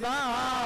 来啊。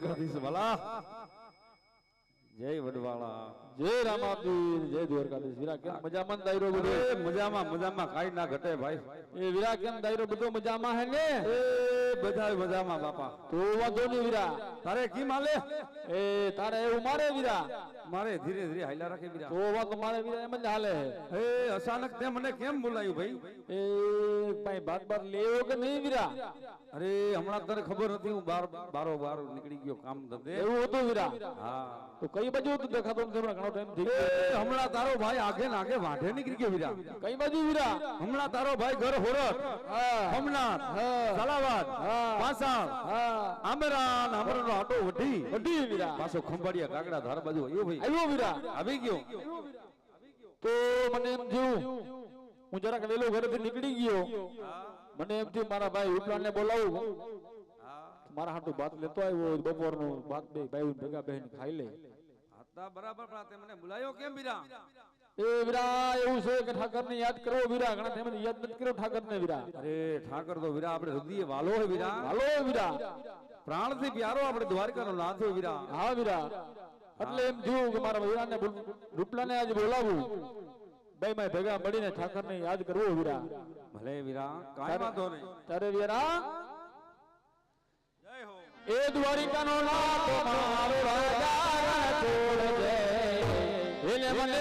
જય દ્વારકાધીશ વાલા જય વડવાળા જય રામાપીર જય દ્વારકાધીશ. વીરા કેમ મજામાં દાયરો બધો? મજામાં મજામાં. કાઈ ના ઘટે ભાઈ. એ વીરા કેમ દાયરો બધો મજામાં હે ને? એ બધા મજામાં બાપા. તો વાંધો નહીં વીરા તારે કી માલે એ તારે એવું મારે વીરા મારે ધીરે ધીરે હાલ્યા રાખે બીરા તો વાંધો મારે વીરા એમ જ હાલે. એ અચાનક તે મને કેમ બોલાયું ભાઈ? એ ભાઈ ભાત બાર લેવો કે નહીં વીરા અરે હમણાં તને ખબર નથી હું બાર બારો બાર નીકળી ગયો કામ ધંધે? એવું હતું વીરા હા. તો કઈ બાજુ દેખાતો નથી? ઘણો ટાઈમ થઈ ગયો. હમણાં તારો ભાઈ આગે નાગે વાંઢે નીકળી ગયો વીરા. કઈ બાજુ વીરા? હમણાં તારો ભાઈ ઘર હોરત. હમણાં. સલાવાદ પાસાણ. હા. આમરાન આમરાનો આટો વઢી. વઢી વીરા. પાછો ખંભાળિયા કાગડા ધાર બાજુ આવ્યો ભાઈ. આવ્યો વીરા. આવી ગયો. તો મને એમ થયું હું જરાક વેલો ઘરેથી નીકળી ગયો. મને એમ થયું મારા ભાઈ ઉપલાન ને બોલાવું મારા હાટું ભાત લેતો આવ્યો બપોરનું ભાત બે ભાઈ ભેગા બહેન ખાઈ લે. હતા બરાબર પણ તે મને બોલાયો કેમ વીરા? એ વીરા એવું છે કે ઠાકર ને યાદ કરો વીરા ઘણા તેમને યાદ નથી કર્યો ઠાકર ને વીરા. અરે ઠાકર તો વીરા આપણે હૃદય વાલો હે વીરા. હાલો વીરા. પ્રાણથી પ્યારો આપણે દ્વારકાનો નાથ હે વીરા. હા વીરા. એટલે એમ થયું કે મારા વીરા ને રૂપલા ને આજે બોલાવું. બે માં ભેગા મળીને ઠાકર ને યાદ કરવો વીરા. ભલે વીરા કાઈ વાંધો નહીં. તારે વીરા એ દ્વારિકાનો નાથ મારો રાજા છોડ દે એને મને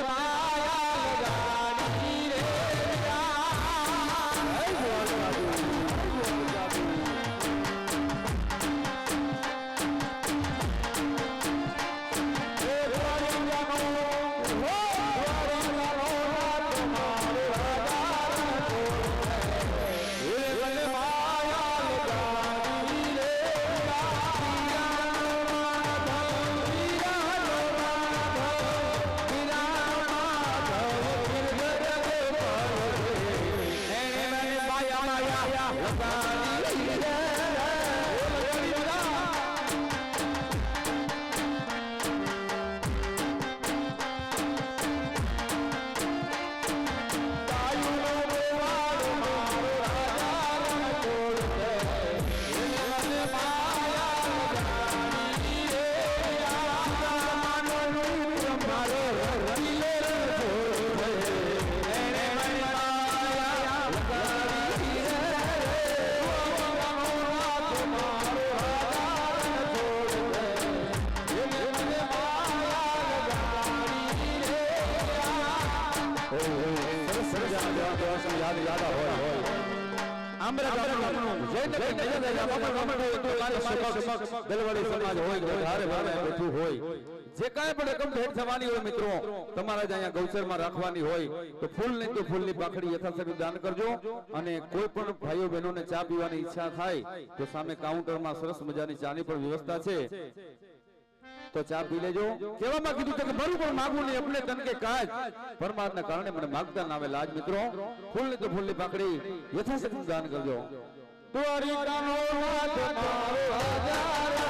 જે કાંઈ પણ રકમ ભેટ થવાની હોય મિત્રો તમારા જ અહીંયા ગૌચરમાં રાખવાની હોય તો ફૂલ નહીં તો ફૂલની પાખડી યથાશક્તિ દાન કરજો અને કોઈ પણ ભાઈઓ બહેનોને ચા પીવાની ઈચ્છા થાય તો સામે કાઉન્ટરમાં સરસ મજાની ચાની પણ વ્યવસ્થા છે તો ચા પી લેજો કેવામાં કીધું છે કે મારું પણ માગવું નહીં આપણે તન કે કાજ પરમાત્માના કારણે મને માગતા ના આવે લાજ મિત્રો ફૂલની તો ફૂલની પાકડી યથાશક્તિ દાન કરજો દ્વારિકાનો નાથ મારો રાજા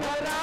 Barbara.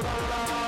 Bye.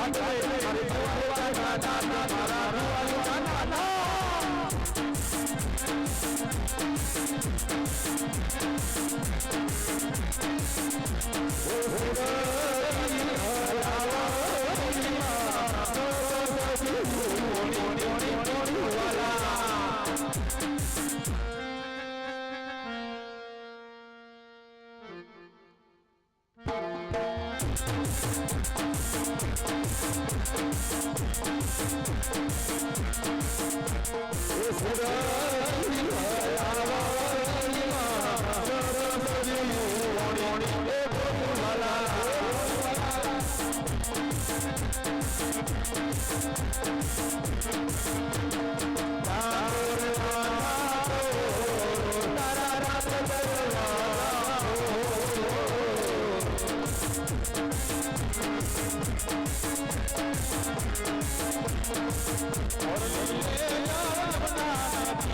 ભાવેશભાઈ અહીંયા રમકડાં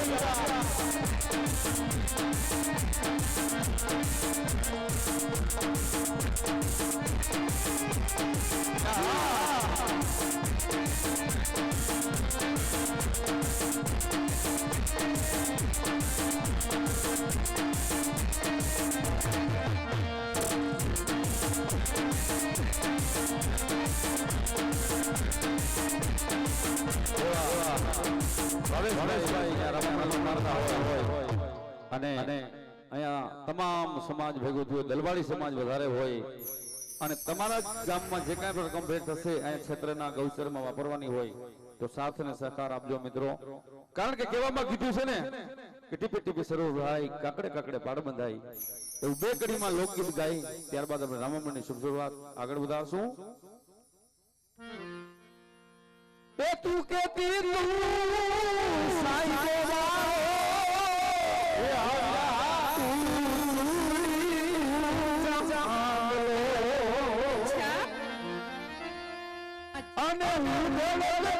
હોય અને અહીંયા તમામ સમાજ ભેગું થયું દલવાડી સમાજ વધારે હોય. અને તમારા ગામમાં જે કાંઈ પણ કમ્પ્લેટ થશે અહીંયા ક્ષેત્રના ગૌચરમાં વાપરવાની હોય, તો સાથ અને સહકાર આપજો મિત્રો. કારણ કે કહેવામાં કીધું છે ને, કે ટીપે ટીપે સરોવર ભાઈ કાકડે કાકડે પાડ બંધાય. એવું બે કડીમાં લોકગીત ગાઈ ત્યારબાદ આપણે રામામણની શુભ શરૂઆત. આગળ વધારશું. એ તું કે તું સાઈ અને હું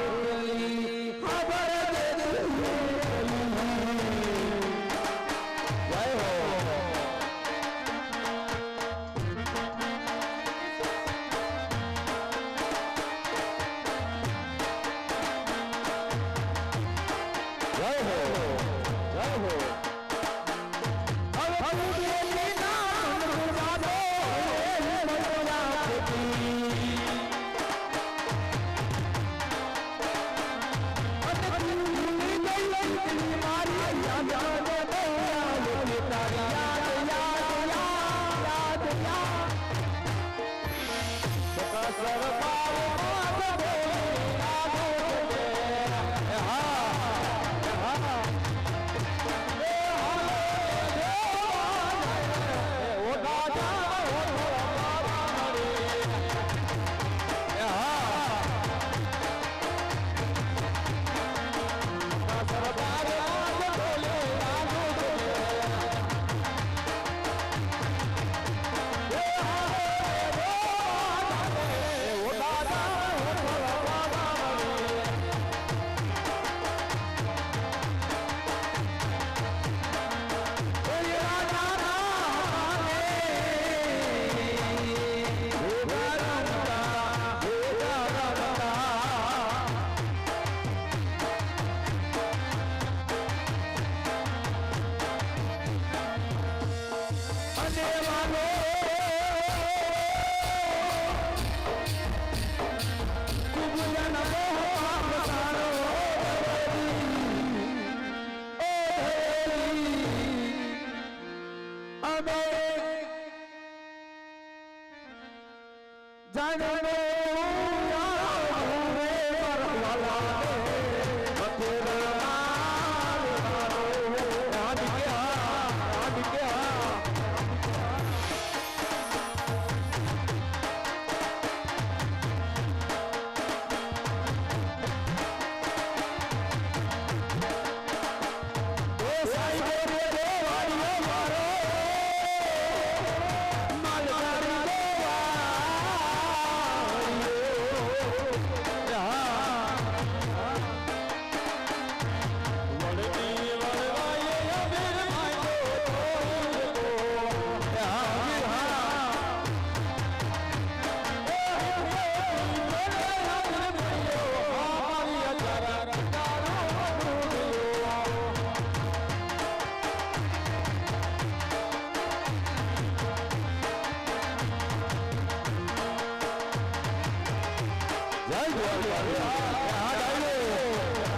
જય જવાહર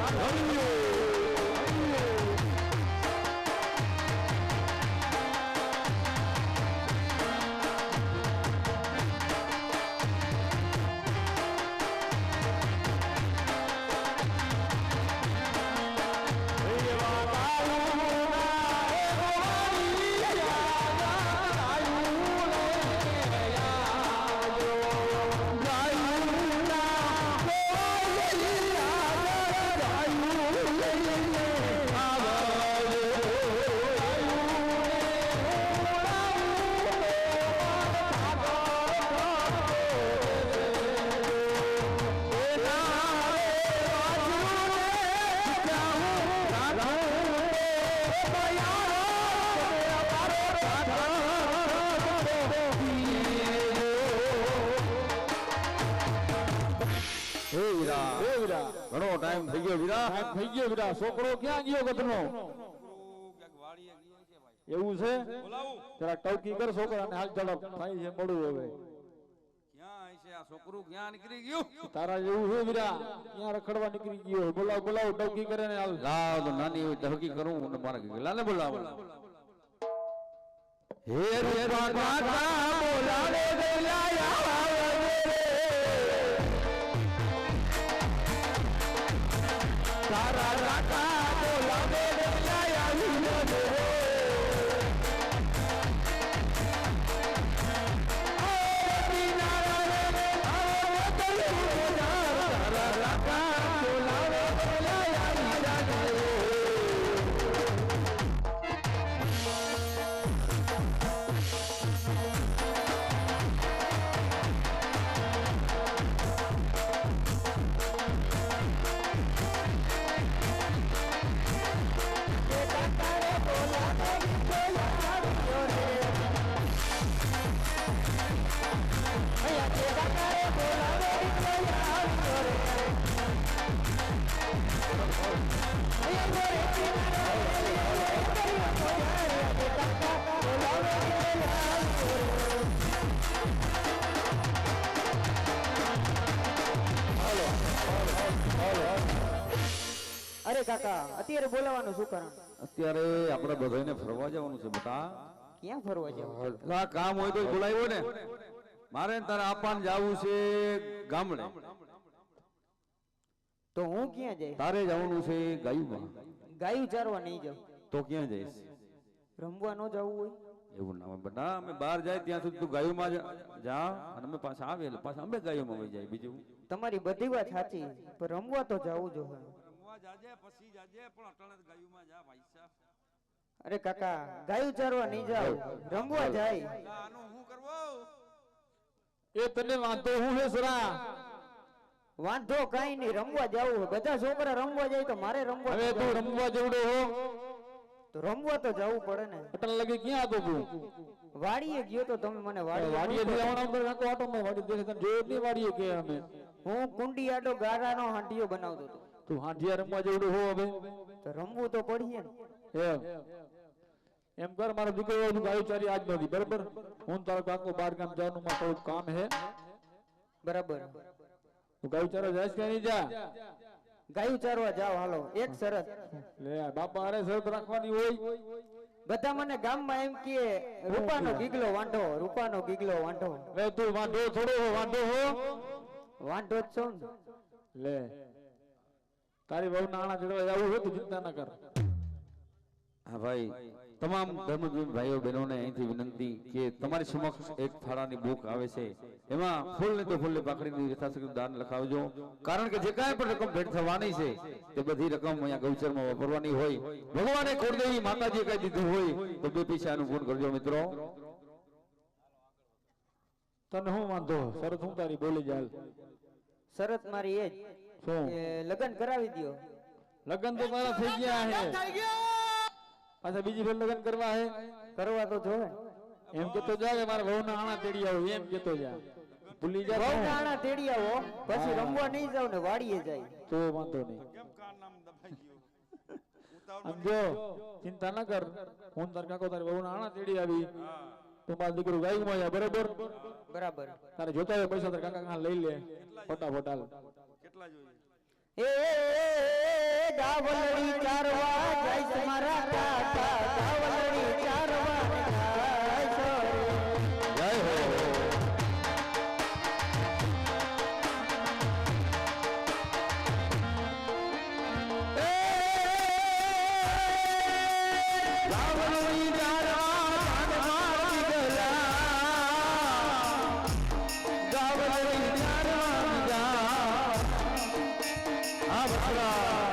હે ટાઈમ થઈ ગયો વીરા થઈ ગયો વીરા છોકરો ક્યાં ગયો ગતનો એવું છે જરા ટવકી કર છોકરાને હાલ ઝડપ થાય છે પડું હવે ક્યાં ટવકી કરે ને હાલ નાની એવી તહકી કરું અને મારા ગેલાને બોલાવો હે તારા કાકા કાકા અત્યારે બોલાવવાનું શું કારણ? અત્યારે આપણે બધાને ફરવા જવાનું છે બતા ક્યાં ફરવા જવાનું? આ કામ હોય તો બોલાવ્યો ને. મારે તારે આપાન જાવું છે ગામડે. તો હું ક્યાં જઈશ? તારે જવાનું છે ગાયું ગાયું ચારવા નહીં જાવ તો ક્યાં જઈશ? રમવા ન જવું હોય. એવું ના હોય. બેટા અમે બહાર જાય ત્યાં સુધી તું ગાયુમાં જ જા અને અમે પાછા આવે એટલે પાછા અમે ગાયુમાં વહી જાય બીજું. તમારી બધી વાત સાચી પણ રમવા તો જવું જો રમવા જાજે પછી પણ અટાણે તો જા ભાઈ સાહેબ અરે કાકા ગાયું ચારવા નહીં જાવ રમવા જાય. એ તને વાંધો હું હે સરા? વાંધો કઈ નહીં રમવા જવું બધા છોકરા રમવા જાય તો મારે રમવા હવે તું રમવા જેવડો હો. તો રમવા તો જવું પડે ને. અટલ લગી ક્યાં તો તું? વાડીએ ગયો તો તમે મને વાડી વાડીએ થી આવવાનો અંદર નાખો ઓટો માં વાડી દેખે તને જોયો જ નહીં વાડીએ કે અમે? હું કુંડી આડો ગારાનો હાંડિયો બનાવતો હતો. તું હાંડિયા રમવા જેવડો હો હવે. તો રમવું તો પડીએ ને. એમ. એમ કર મારો દીકરો તું ગાયું ચારી આજ નથી બરાબર? હું ને તારો કાકો બાર ગામ જવાનું માં થોડું કામ હે. બરાબર. તું ગાયું ચારવા જાય કે નહીં જા? ગાયું ચારવા જાવ હાલો. એક શરત. લે આ બાપા અરે શરત રાખવાની હોય. બધા મને ગામમાં એમ કહે રૂપાનો ગીગલો વાંઢો રૂપાનો ગીગલો વાંઢો. લે તું વાંઢો થોડો હો વાંઢો હો. વાંઢો જ છું ને. લે. તારી વહુ નાણા ચડવા જવું હોય તો ચિંતા ના કર. હા ભાઈ તમામ ધર્મજીવી ભાઈઓ બહેનોને અહીંથી વિનંતી કે તમારી સમક્ષ એક થાળાની બુક આવે છે. એમાં ફૂલ ને તો ફૂલ પાકડીનું યથાશક્તિ દાન લખાવજો. કારણ કે જે કાંઈ પણ રકમ ભેટ થવાની છે તે બધી રકમ અહીંયા ગૌચરમાં વાપરવાની હોય. ભગવાને કોરદેવી માતાજીએ કઈ દીધું હોય તો બે પૈસા અનુકૂળ કરજો મિત્રો. તને હું વાંધો શરત હું તારી બોલી જાલ. શરત મારી એ જ. શું? કે લગ્ન કરાવી દ્યો. લગ્ન તો તારા થઈ ગયા હે. પાછા બીજી ફેર લગ્ન કરવા હે? કરવા તો જોવે. એમ કેતો જા કે મારા વહુના આણા તેડી આવો એમ કેતો જા ભૂલી જા બહુ તો. નાણા તેડી આવો પછી રમવા નહીં જાવ ને વાડીએ જાય. તો વાંધો નહીં. કેમ કાન નામ દબાઈ ગયું? ઉતાવળ આમ જો ચિંતા ના કર. હું તાર કાકો તારી વહુના આણા તેડી આવી. તું મારો દીકરો ગાયમાં જા બરાબર? બરાબર. તારે જોતા હોય પૈસા તાર કાકા કાન લઈ લે. ફટાફટ હાલ. કેટલા જોઈએ એ ગાવલડી ચારવા જય મારા કાકા ગાવલડી ચારવા જાય હો ગાવડી ચારવા આ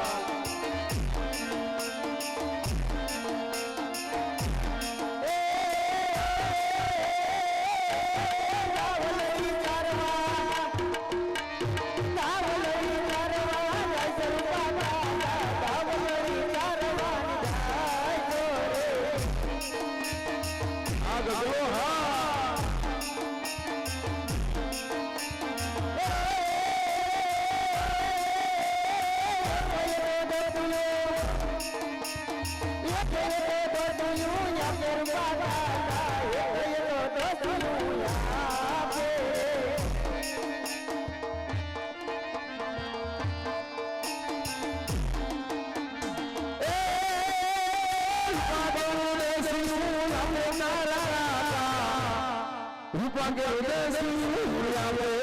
રૂપાંગે ઉદય આવે ગાવલડી